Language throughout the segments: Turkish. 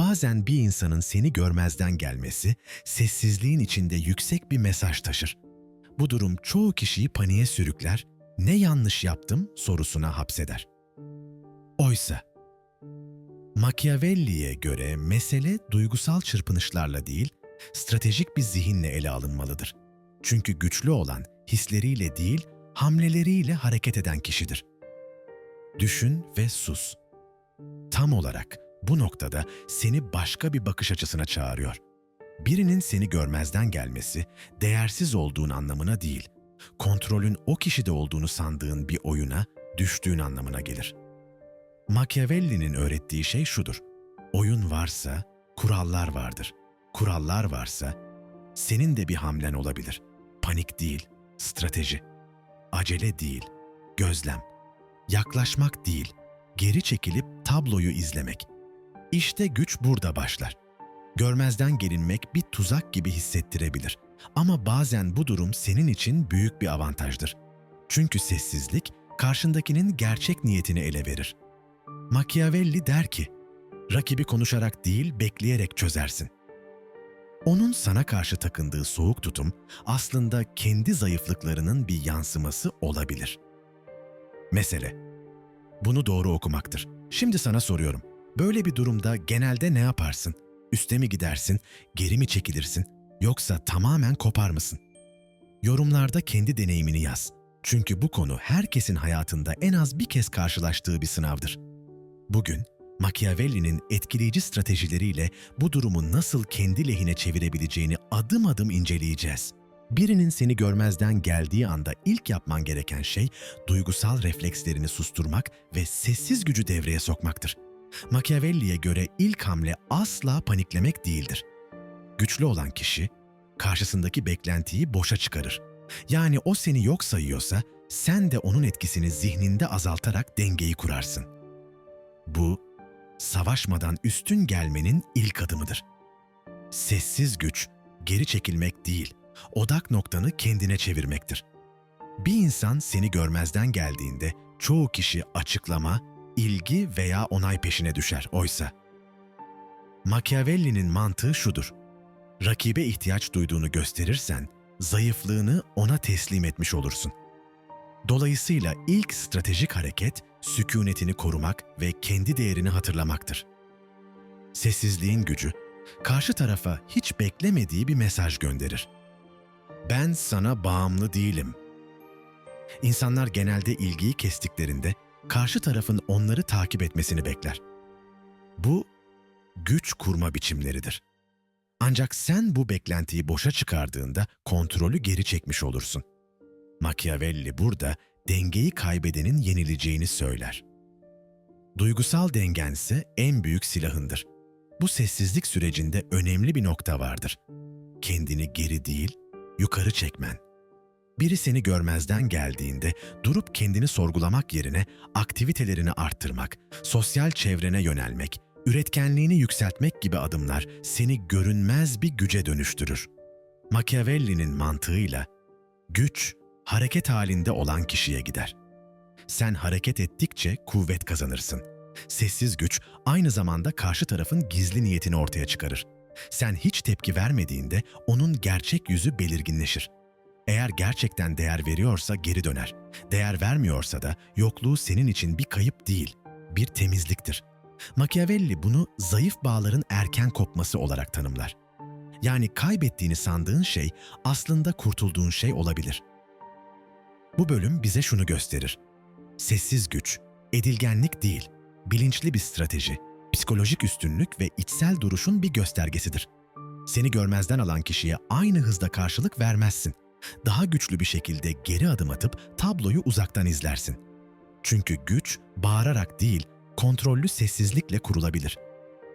Bazen bir insanın seni görmezden gelmesi, sessizliğin içinde yüksek bir mesaj taşır. Bu durum çoğu kişiyi paniğe sürükler, ne yanlış yaptım sorusuna hapseder. Oysa, Machiavelli'ye göre mesele duygusal çırpınışlarla değil, stratejik bir zihinle ele alınmalıdır. Çünkü güçlü olan hisleriyle değil, hamleleriyle hareket eden kişidir. Düşün ve sus. Tam olarak bu noktada seni başka bir bakış açısına çağırıyor. Birinin seni görmezden gelmesi, değersiz olduğun anlamına değil, kontrolün o kişide olduğunu sandığın bir oyuna düştüğün anlamına gelir. Machiavelli'nin öğrettiği şey şudur. Oyun varsa kurallar vardır. Kurallar varsa senin de bir hamlen olabilir. Panik değil, strateji. Acele değil, gözlem. Yaklaşmak değil, geri çekilip tabloyu izlemek. İşte güç burada başlar. Görmezden gelinmek bir tuzak gibi hissettirebilir. Ama bazen bu durum senin için büyük bir avantajdır. Çünkü sessizlik karşındakinin gerçek niyetini ele verir. Machiavelli der ki, rakibi konuşarak değil bekleyerek çözersin. Onun sana karşı takındığı soğuk tutum aslında kendi zayıflıklarının bir yansıması olabilir. Mesele, bunu doğru okumaktır. Şimdi sana soruyorum. Böyle bir durumda genelde ne yaparsın? Üste mi gidersin, geri mi çekilirsin, yoksa tamamen kopar mısın? Yorumlarda kendi deneyimini yaz. Çünkü bu konu herkesin hayatında en az bir kez karşılaştığı bir sınavdır. Bugün Machiavelli'nin etkileyici stratejileriyle bu durumu nasıl kendi lehine çevirebileceğini adım adım inceleyeceğiz. Birinin seni görmezden geldiği anda ilk yapman gereken şey duygusal reflekslerini susturmak ve sessiz gücü devreye sokmaktır. Machiavelli'ye göre ilk hamle asla paniklemek değildir. Güçlü olan kişi karşısındaki beklentiyi boşa çıkarır. Yani o seni yok sayıyorsa sen de onun etkisini zihninde azaltarak dengeyi kurarsın. Bu savaşmadan üstün gelmenin ilk adımıdır. Sessiz güç geri çekilmek değil, odak noktanı kendine çevirmektir. Bir insan seni görmezden geldiğinde çoğu kişi açıklama, ilgi veya onay peşine düşer oysa. Machiavelli'nin mantığı şudur. Rakibe ihtiyaç duyduğunu gösterirsen, zayıflığını ona teslim etmiş olursun. Dolayısıyla ilk stratejik hareket sükunetini korumak ve kendi değerini hatırlamaktır. Sessizliğin gücü, karşı tarafa hiç beklemediği bir mesaj gönderir. Ben sana bağımlı değilim. İnsanlar genelde ilgiyi kestiklerinde karşı tarafın onları takip etmesini bekler. Bu güç kurma biçimleridir. Ancak sen bu beklentiyi boşa çıkardığında kontrolü geri çekmiş olursun. Machiavelli burada dengeyi kaybedenin yenileceğini söyler. Duygusal dengense en büyük silahındır. Bu sessizlik sürecinde önemli bir nokta vardır. Kendini geri değil, yukarı çekmen. Biri seni görmezden geldiğinde durup kendini sorgulamak yerine aktivitelerini arttırmak, sosyal çevrene yönelmek, üretkenliğini yükseltmek gibi adımlar seni görünmez bir güce dönüştürür. Machiavelli'nin mantığıyla güç hareket halinde olan kişiye gider. Sen hareket ettikçe kuvvet kazanırsın. Sessiz güç aynı zamanda karşı tarafın gizli niyetini ortaya çıkarır. Sen hiç tepki vermediğinde onun gerçek yüzü belirginleşir. Eğer gerçekten değer veriyorsa geri döner. Değer vermiyorsa da yokluğu senin için bir kayıp değil, bir temizliktir. Machiavelli bunu zayıf bağların erken kopması olarak tanımlar. Yani kaybettiğini sandığın şey aslında kurtulduğun şey olabilir. Bu bölüm bize şunu gösterir. Sessiz güç, edilgenlik değil, bilinçli bir strateji, psikolojik üstünlük ve içsel duruşun bir göstergesidir. Seni görmezden alan kişiye aynı hızda karşılık vermezsin. Daha güçlü bir şekilde geri adım atıp tabloyu uzaktan izlersin. Çünkü güç bağırarak değil, kontrollü sessizlikle kurulabilir.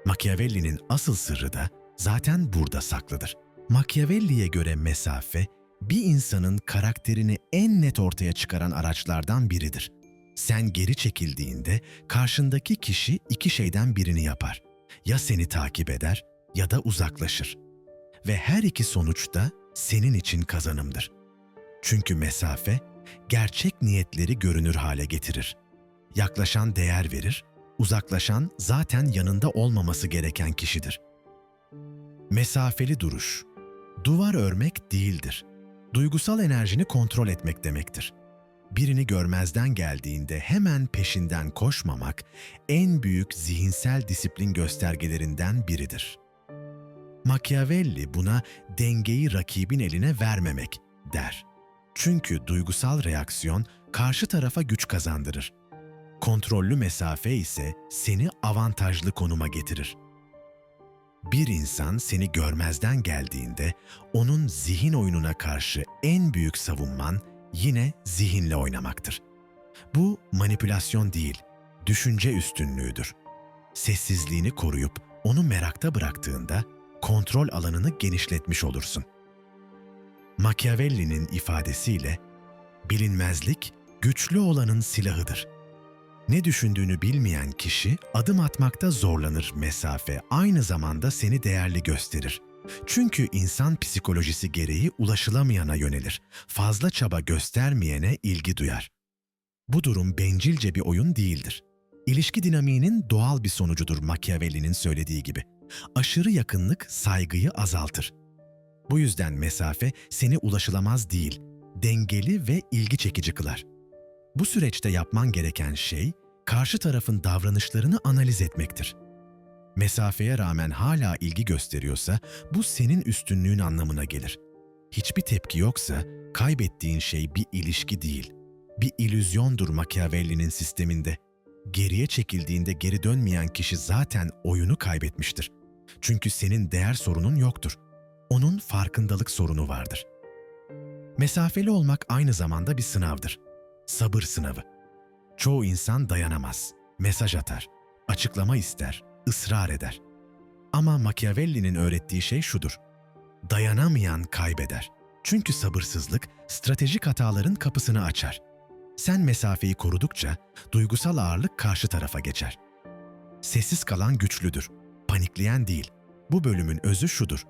Machiavelli'nin asıl sırrı da zaten burada saklıdır. Machiavelli'ye göre mesafe, bir insanın karakterini en net ortaya çıkaran araçlardan biridir. Sen geri çekildiğinde karşındaki kişi iki şeyden birini yapar. Ya seni takip eder ya da uzaklaşır. Ve her iki sonuç da senin için kazanımdır. Çünkü mesafe gerçek niyetleri görünür hale getirir. Yaklaşan değer verir, uzaklaşan zaten yanında olmaması gereken kişidir. Mesafeli duruş, duvar örmek değildir. Duygusal enerjini kontrol etmek demektir. Birini görmezden geldiğinde hemen peşinden koşmamak en büyük zihinsel disiplin göstergelerinden biridir. Machiavelli buna dengeyi rakibin eline vermemek der. Çünkü duygusal reaksiyon karşı tarafa güç kazandırır. Kontrollü mesafe ise seni avantajlı konuma getirir. Bir insan seni görmezden geldiğinde onun zihin oyununa karşı en büyük savunman yine zihinle oynamaktır. Bu manipülasyon değil, düşünce üstünlüğüdür. Sessizliğini koruyup onu merakta bıraktığında kontrol alanını genişletmiş olursun. Machiavelli'nin ifadesiyle bilinmezlik güçlü olanın silahıdır. Ne düşündüğünü bilmeyen kişi adım atmakta zorlanır mesafe aynı zamanda seni değerli gösterir. Çünkü insan psikolojisi gereği ulaşılamayana yönelir. Fazla çaba göstermeyene ilgi duyar. Bu durum bencilce bir oyun değildir. İlişki dinamiğinin doğal bir sonucudur Machiavelli'nin söylediği gibi. Aşırı yakınlık saygıyı azaltır. Bu yüzden mesafe seni ulaşılamaz değil, dengeli ve ilgi çekici kılar. Bu süreçte yapman gereken şey, karşı tarafın davranışlarını analiz etmektir. Mesafeye rağmen hala ilgi gösteriyorsa bu senin üstünlüğün anlamına gelir. Hiçbir tepki yoksa kaybettiğin şey bir ilişki değil, bir illüzyondur Machiavelli'nin sisteminde. Geriye çekildiğinde geri dönmeyen kişi zaten oyunu kaybetmiştir. Çünkü senin değer sorunun yoktur. Onun farkındalık sorunu vardır. Mesafeli olmak aynı zamanda bir sınavdır. Sabır sınavı. Çoğu insan dayanamaz, mesaj atar, açıklama ister, ısrar eder. Ama Machiavelli'nin öğrettiği şey şudur. Dayanamayan kaybeder. Çünkü sabırsızlık stratejik hataların kapısını açar. Sen mesafeyi korudukça duygusal ağırlık karşı tarafa geçer. Sessiz kalan güçlüdür, panikleyen değil. Bu bölümün özü şudur.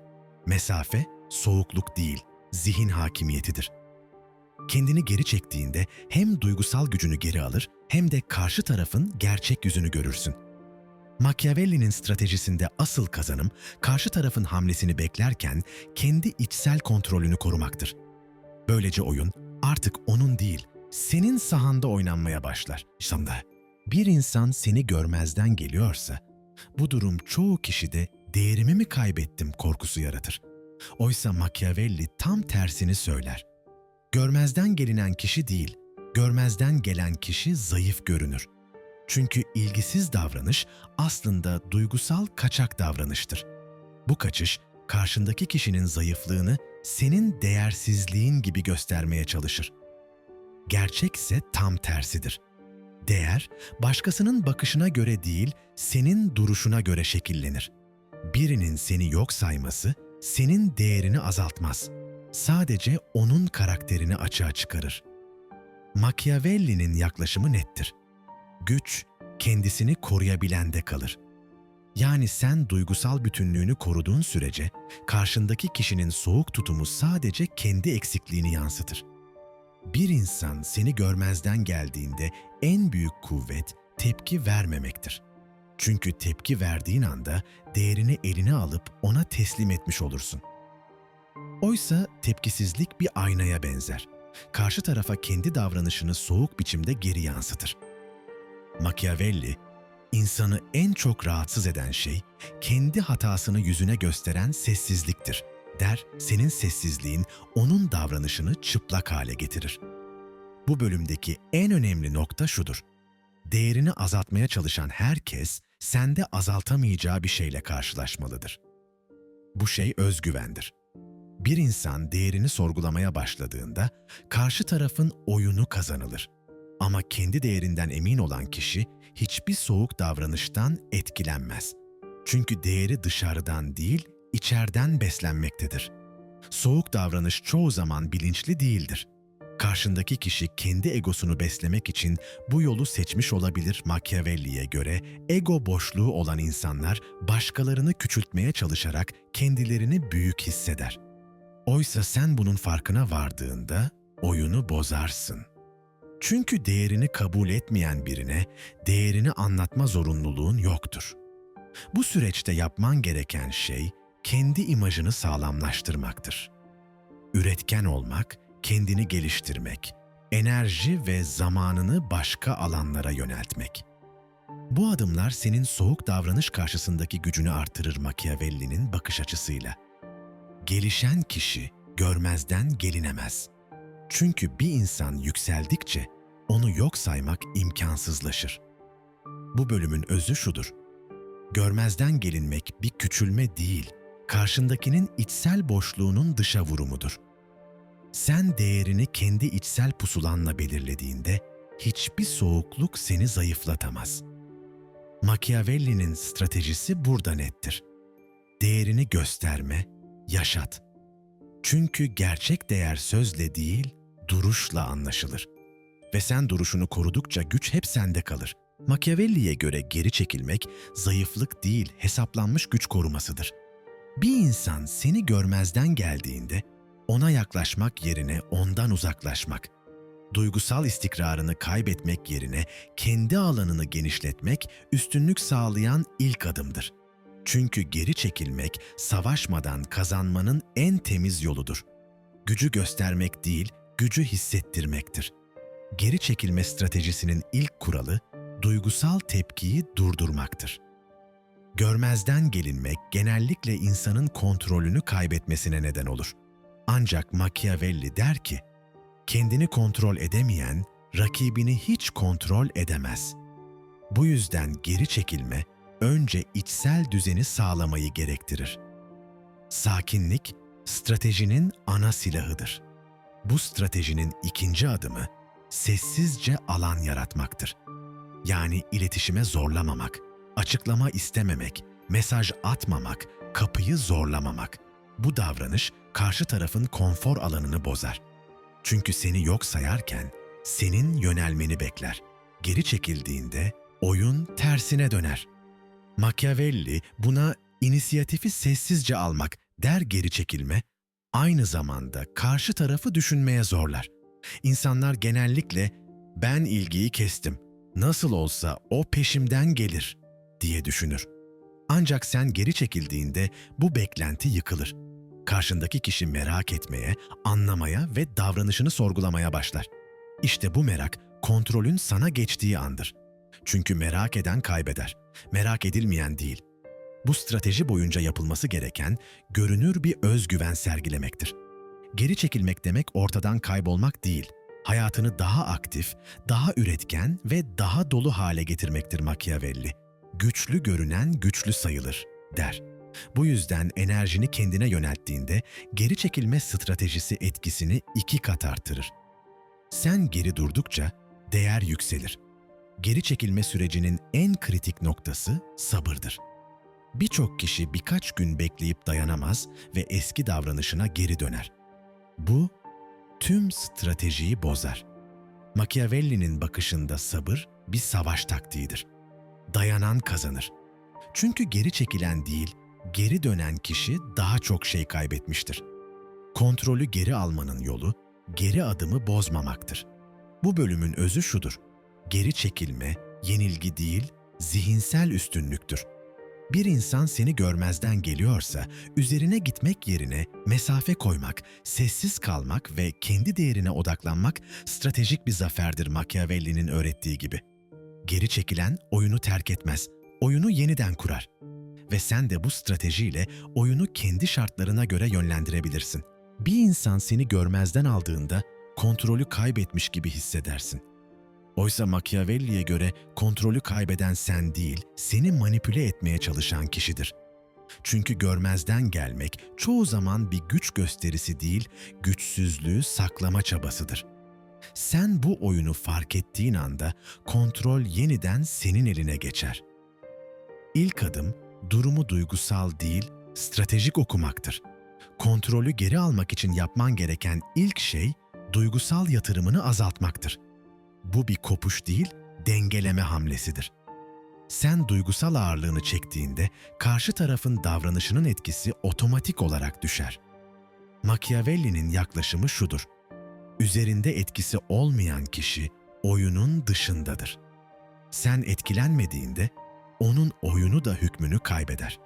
Mesafe soğukluk değil, zihin hakimiyetidir. Kendini geri çektiğinde hem duygusal gücünü geri alır hem de karşı tarafın gerçek yüzünü görürsün. Machiavelli'nin stratejisinde asıl kazanım karşı tarafın hamlesini beklerken kendi içsel kontrolünü korumaktır. Böylece oyun artık onun değil, senin sahanda oynanmaya başlar. Şimdi bir insan seni görmezden geliyorsa bu durum çoğu kişide değerimi mi kaybettim korkusu yaratır. Oysa Machiavelli tam tersini söyler. Görmezden gelinen kişi değil, görmezden gelen kişi zayıf görünür. Çünkü ilgisiz davranış aslında duygusal kaçak davranıştır. Bu kaçış karşındaki kişinin zayıflığını senin değersizliğin gibi göstermeye çalışır. Gerçek ise tam tersidir. Değer, başkasının bakışına göre değil, senin duruşuna göre şekillenir. Birinin seni yok sayması, senin değerini azaltmaz. Sadece onun karakterini açığa çıkarır. Machiavelli'nin yaklaşımı nettir. Güç, kendisini koruyabilende kalır. Yani sen duygusal bütünlüğünü koruduğun sürece, karşındaki kişinin soğuk tutumu sadece kendi eksikliğini yansıtır. Bir insan seni görmezden geldiğinde en büyük kuvvet tepki vermemektir. Çünkü tepki verdiğin anda değerini eline alıp ona teslim etmiş olursun. Oysa tepkisizlik bir aynaya benzer. Karşı tarafa kendi davranışını soğuk biçimde geri yansıtır. Machiavelli, insanı en çok rahatsız eden şey kendi hatasını yüzüne gösteren sessizliktir. Der, senin sessizliğin onun davranışını çıplak hale getirir. Bu bölümdeki en önemli nokta şudur. Değerini azaltmaya çalışan herkes sende azaltamayacağı bir şeyle karşılaşmalıdır. Bu şey özgüvendir. Bir insan değerini sorgulamaya başladığında karşı tarafın oyunu kazanılır. Ama kendi değerinden emin olan kişi hiçbir soğuk davranıştan etkilenmez. Çünkü değeri dışarıdan değil, içeriden beslenmektedir. Soğuk davranış çoğu zaman bilinçli değildir. Karşındaki kişi kendi egosunu beslemek için bu yolu seçmiş olabilir Machiavelli'ye göre ego boşluğu olan insanlar başkalarını küçültmeye çalışarak kendilerini büyük hisseder. Oysa sen bunun farkına vardığında oyunu bozarsın. Çünkü değerini kabul etmeyen birine değerini anlatma zorunluluğun yoktur. Bu süreçte yapman gereken şey kendi imajını sağlamlaştırmaktır. Üretken olmak, kendini geliştirmek, enerji ve zamanını başka alanlara yöneltmek. Bu adımlar senin soğuk davranış karşısındaki gücünü artırır Machiavelli'nin bakış açısıyla. Gelişen kişi görmezden gelinemez. Çünkü bir insan yükseldikçe onu yok saymak imkansızlaşır. Bu bölümün özü şudur. Görmezden gelinmek bir küçülme değil, karşındakinin içsel boşluğunun dışa vurumudur. Sen değerini kendi içsel pusulanla belirlediğinde hiçbir soğukluk seni zayıflatamaz. Machiavelli'nin stratejisi burada nettir. Değerini gösterme, yaşat. Çünkü gerçek değer sözle değil, duruşla anlaşılır. Ve sen duruşunu korudukça güç hep sende kalır. Machiavelli'ye göre geri çekilmek zayıflık değil, hesaplanmış güç korumasıdır. Bir insan seni görmezden geldiğinde ona yaklaşmak yerine ondan uzaklaşmak, duygusal istikrarını kaybetmek yerine kendi alanını genişletmek üstünlük sağlayan ilk adımdır. Çünkü geri çekilmek savaşmadan kazanmanın en temiz yoludur. Gücü göstermek değil, gücü hissettirmektir. Geri çekilme stratejisinin ilk kuralı duygusal tepkiyi durdurmaktır. Görmezden gelinmek genellikle insanın kontrolünü kaybetmesine neden olur. Ancak Machiavelli der ki, kendini kontrol edemeyen rakibini hiç kontrol edemez. Bu yüzden geri çekilme önce içsel düzeni sağlamayı gerektirir. Sakinlik stratejinin ana silahıdır. Bu stratejinin ikinci adımı sessizce alan yaratmaktır. Yani iletişime zorlamamak, açıklama istememek, mesaj atmamak, kapıyı zorlamamak. Bu davranış karşı tarafın konfor alanını bozar. Çünkü seni yok sayarken senin yönelmeni bekler. Geri çekildiğinde oyun tersine döner. Machiavelli buna inisiyatifi sessizce almak der geri çekilme, aynı zamanda karşı tarafı düşünmeye zorlar. İnsanlar genellikle ben ilgiyi kestim, nasıl olsa o peşimden gelir diye düşünür. Ancak sen geri çekildiğinde bu beklenti yıkılır. Karşındaki kişi merak etmeye, anlamaya ve davranışını sorgulamaya başlar. İşte bu merak kontrolün sana geçtiği andır. Çünkü merak eden kaybeder, merak edilmeyen değil. Bu strateji boyunca yapılması gereken görünür bir özgüven sergilemektir. Geri çekilmek demek ortadan kaybolmak değil, hayatını daha aktif, daha üretken ve daha dolu hale getirmektir Machiavelli. Güçlü görünen güçlü sayılır, der. Bu yüzden enerjini kendine yönelttiğinde geri çekilme stratejisi etkisini iki kat artırır. Sen geri durdukça değer yükselir. Geri çekilme sürecinin en kritik noktası sabırdır. Birçok kişi birkaç gün bekleyip dayanamaz ve eski davranışına geri döner. Bu tüm stratejiyi bozar. Machiavelli'nin bakışında sabır bir savaş taktiğidir. Dayanan kazanır. Çünkü geri çekilen değil, geri dönen kişi daha çok şey kaybetmiştir. Kontrolü geri almanın yolu, geri adımı bozmamaktır. Bu bölümün özü şudur. Geri çekilme, yenilgi değil, zihinsel üstünlüktür. Bir insan seni görmezden geliyorsa, üzerine gitmek yerine mesafe koymak, sessiz kalmak ve kendi değerine odaklanmak stratejik bir zaferdir Machiavelli'nin öğrettiği gibi. Geri çekilen oyunu terk etmez, oyunu yeniden kurar. Ve sen de bu stratejiyle oyunu kendi şartlarına göre yönlendirebilirsin. Bir insan seni görmezden aldığında kontrolü kaybetmiş gibi hissedersin. Oysa Machiavelli'ye göre kontrolü kaybeden sen değil, seni manipüle etmeye çalışan kişidir. Çünkü görmezden gelmek çoğu zaman bir güç gösterisi değil, güçsüzlüğü saklama çabasıdır. Sen bu oyunu fark ettiğin anda kontrol yeniden senin eline geçer. İlk adım durumu duygusal değil, stratejik okumaktır. Kontrolü geri almak için yapman gereken ilk şey duygusal yatırımını azaltmaktır. Bu bir kopuş değil, dengeleme hamlesidir. Sen duygusal ağırlığını çektiğinde karşı tarafın davranışının etkisi otomatik olarak düşer. Machiavelli'nin yaklaşımı şudur. Üzerinde etkisi olmayan kişi oyunun dışındadır. Sen etkilenmediğinde onun oyunu da hükmünü kaybeder.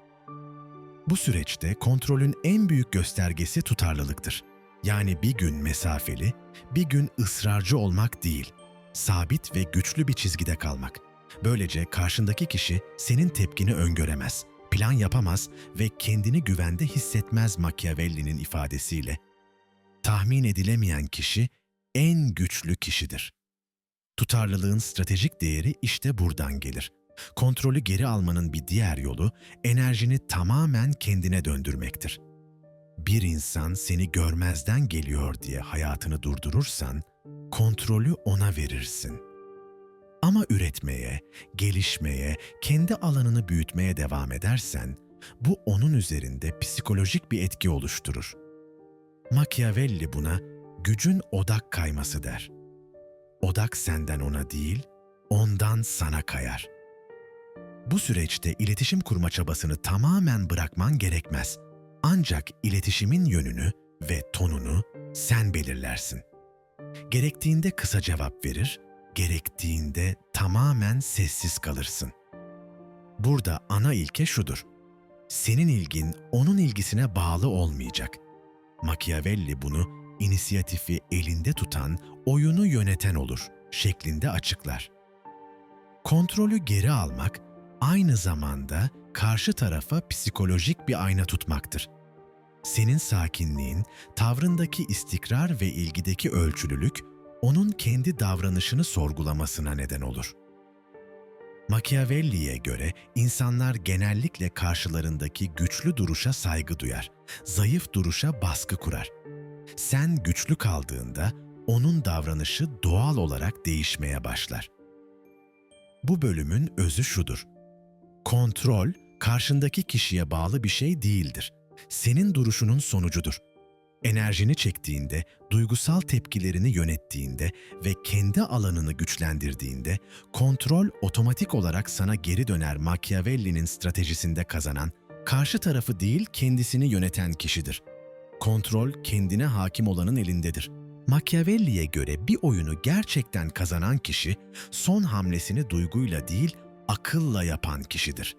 Bu süreçte kontrolün en büyük göstergesi tutarlılıktır. Yani bir gün mesafeli, bir gün ısrarcı olmak değil, sabit ve güçlü bir çizgide kalmak. Böylece karşındaki kişi senin tepkini öngöremez, plan yapamaz ve kendini güvende hissetmez Machiavelli'nin ifadesiyle. Tahmin edilemeyen kişi en güçlü kişidir. Tutarlılığın stratejik değeri işte buradan gelir. Kontrolü geri almanın bir diğer yolu enerjini tamamen kendine döndürmektir. Bir insan seni görmezden geliyor diye hayatını durdurursan kontrolü ona verirsin. Ama üretmeye, gelişmeye, kendi alanını büyütmeye devam edersen bu onun üzerinde psikolojik bir etki oluşturur. Machiavelli buna gücün odak kayması der. Odak senden ona değil, ondan sana kayar. Bu süreçte iletişim kurma çabasını tamamen bırakman gerekmez. Ancak iletişimin yönünü ve tonunu sen belirlersin. Gerektiğinde kısa cevap verir, gerektiğinde tamamen sessiz kalırsın. Burada ana ilke şudur. Senin ilgin onun ilgisine bağlı olmayacak. Machiavelli bunu inisiyatifi elinde tutan, oyunu yöneten olur şeklinde açıklar. Kontrolü geri almak aynı zamanda karşı tarafa psikolojik bir ayna tutmaktır. Senin sakinliğin, tavrındaki istikrar ve ilgideki ölçülülük onun kendi davranışını sorgulamasına neden olur. Machiavelli'ye göre insanlar genellikle karşılarındaki güçlü duruşa saygı duyar, zayıf duruşa baskı kurar. Sen güçlü kaldığında onun davranışı doğal olarak değişmeye başlar. Bu bölümün özü şudur. Kontrol, karşındaki kişiye bağlı bir şey değildir. Senin duruşunun sonucudur. Enerjini çektiğinde, duygusal tepkilerini yönettiğinde ve kendi alanını güçlendirdiğinde, kontrol otomatik olarak sana geri döner Machiavelli'nin stratejisinde kazanan, karşı tarafı değil kendisini yöneten kişidir. Kontrol kendine hakim olanın elindedir. Machiavelli'ye göre bir oyunu gerçekten kazanan kişi, son hamlesini duyguyla değil, akılla yapan kişidir.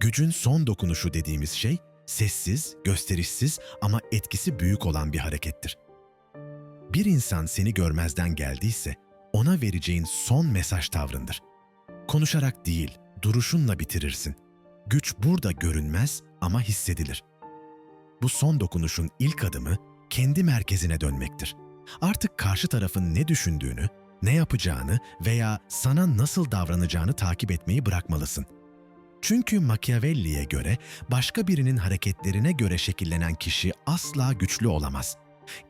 Gücün son dokunuşu dediğimiz şey, sessiz, gösterişsiz ama etkisi büyük olan bir harekettir. Bir insan seni görmezden geldiyse, ona vereceğin son mesaj tavrındır. Konuşarak değil, duruşunla bitirirsin. Güç burada görünmez ama hissedilir. Bu son dokunuşun ilk adımı kendi merkezine dönmektir. Artık karşı tarafın ne düşündüğünü, ne yapacağını veya sana nasıl davranacağını takip etmeyi bırakmalısın. Çünkü Machiavelli'ye göre başka birinin hareketlerine göre şekillenen kişi asla güçlü olamaz.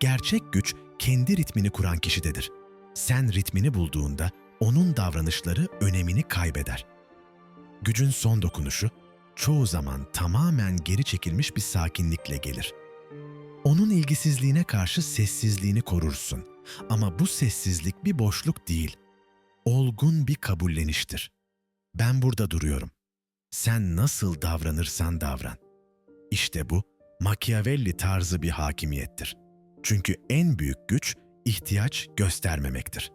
Gerçek güç kendi ritmini kuran kişidedir. Sen ritmini bulduğunda onun davranışları önemini kaybeder. Gücün son dokunuşu çoğu zaman tamamen geri çekilmiş bir sakinlikle gelir. Onun ilgisizliğine karşı sessizliğini korursun. Ama bu sessizlik bir boşluk değil. Olgun bir kabulleniştir. Ben burada duruyorum. Sen nasıl davranırsan davran. İşte bu Machiavelli tarzı bir hakimiyettir. Çünkü en büyük güç ihtiyaç göstermemektir.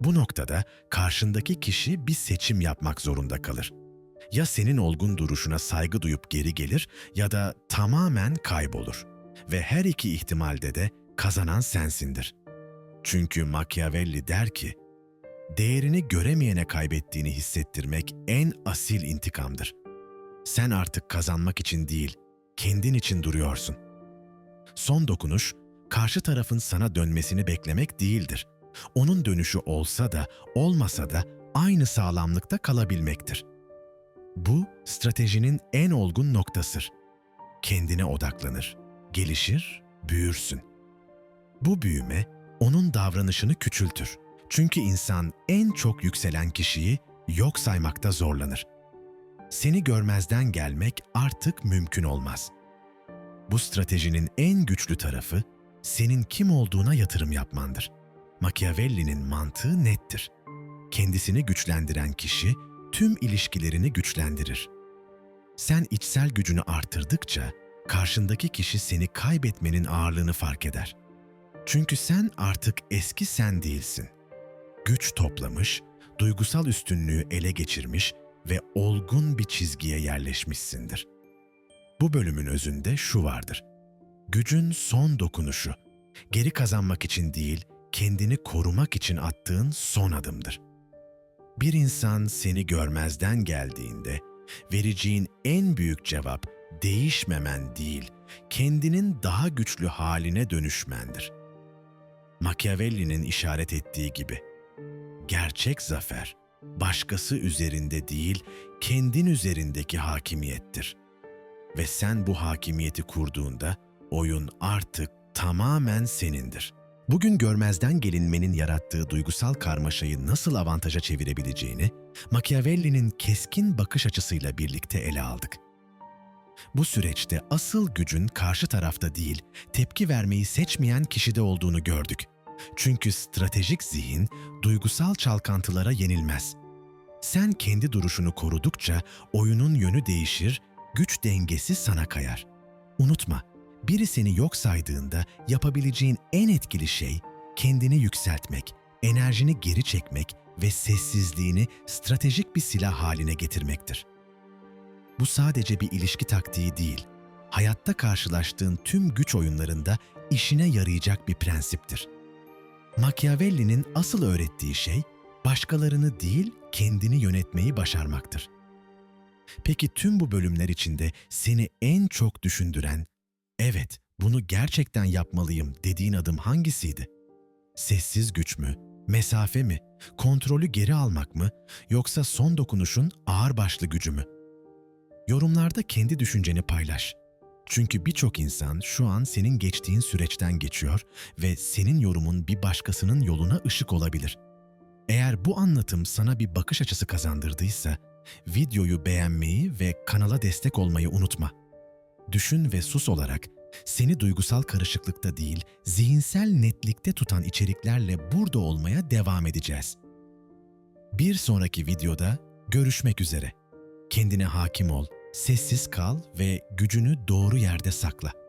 Bu noktada karşındaki kişi bir seçim yapmak zorunda kalır. Ya senin olgun duruşuna saygı duyup geri gelir ya da tamamen kaybolur. Ve her iki ihtimalde de kazanan sensindir. Çünkü Machiavelli der ki, değerini göremeyene kaybettiğini hissettirmek en asil intikamdır. Sen artık kazanmak için değil, kendin için duruyorsun. Son dokunuş, karşı tarafın sana dönmesini beklemek değildir. Onun dönüşü olsa da, olmasa da aynı sağlamlıkta kalabilmektir. Bu, stratejinin en olgun noktasıdır. Kendine odaklanır, gelişir, büyürsün. Bu büyüme, onun davranışını küçültür. Çünkü insan en çok yükselen kişiyi yok saymakta zorlanır. Seni görmezden gelmek artık mümkün olmaz. Bu stratejinin en güçlü tarafı senin kim olduğuna yatırım yapmandır. Machiavelli'nin mantığı nettir. Kendisini güçlendiren kişi tüm ilişkilerini güçlendirir. Sen içsel gücünü artırdıkça karşındaki kişi seni kaybetmenin ağırlığını fark eder. Çünkü sen artık eski sen değilsin. Güç toplamış, duygusal üstünlüğü ele geçirmiş ve olgun bir çizgiye yerleşmişsindir. Bu bölümün özünde şu vardır. Gücün son dokunuşu, geri kazanmak için değil, kendini korumak için attığın son adımdır. Bir insan seni görmezden geldiğinde vereceğin en büyük cevap değişmemen değil, kendinin daha güçlü haline dönüşmendir. Machiavelli'nin işaret ettiği gibi, gerçek zafer başkası üzerinde değil, kendin üzerindeki hakimiyettir. Ve sen bu hakimiyeti kurduğunda oyun artık tamamen senindir. Bugün görmezden gelinmenin yarattığı duygusal karmaşayı nasıl avantaja çevirebileceğini Machiavelli'nin keskin bakış açısıyla birlikte ele aldık. Bu süreçte asıl gücün karşı tarafta değil, tepki vermeyi seçmeyen kişide olduğunu gördük. Çünkü stratejik zihin duygusal çalkantılara yenilmez. Sen kendi duruşunu korudukça oyunun yönü değişir, güç dengesi sana kayar. Unutma, biri seni yok saydığında yapabileceğin en etkili şey kendini yükseltmek, enerjini geri çekmek ve sessizliğini stratejik bir silah haline getirmektir. Bu sadece bir ilişki taktiği değil, hayatta karşılaştığın tüm güç oyunlarında işine yarayacak bir prensiptir. Machiavelli'nin asıl öğrettiği şey, başkalarını değil kendini yönetmeyi başarmaktır. Peki tüm bu bölümler içinde seni en çok düşündüren, evet bunu gerçekten yapmalıyım dediğin adım hangisiydi? Sessiz güç mü, mesafe mi, kontrolü geri almak mı yoksa son dokunuşun ağırbaşlı gücü mü? Yorumlarda kendi düşünceni paylaş. Çünkü birçok insan şu an senin geçtiğin süreçten geçiyor ve senin yorumun bir başkasının yoluna ışık olabilir. Eğer bu anlatım sana bir bakış açısı kazandırdıysa, videoyu beğenmeyi ve kanala destek olmayı unutma. Düşün ve sus olarak seni duygusal karışıklıkta değil, zihinsel netlikte tutan içeriklerle burada olmaya devam edeceğiz. Bir sonraki videoda görüşmek üzere. Kendine hakim ol, sessiz kal ve gücünü doğru yerde sakla.